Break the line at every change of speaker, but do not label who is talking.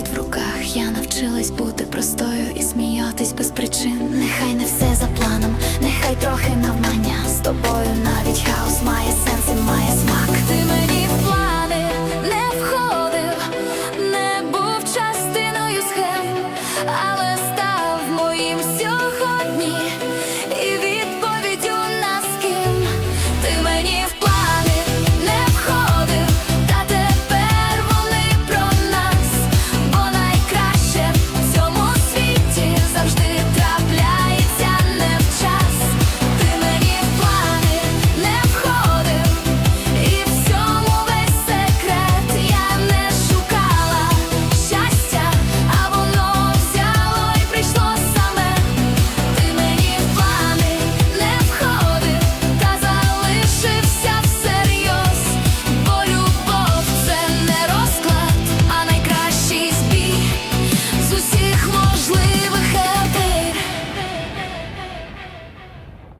світ в руках. Я навчилась бути простою і сміятись без причин. Нехай не все за планом, нехай трохи навмання.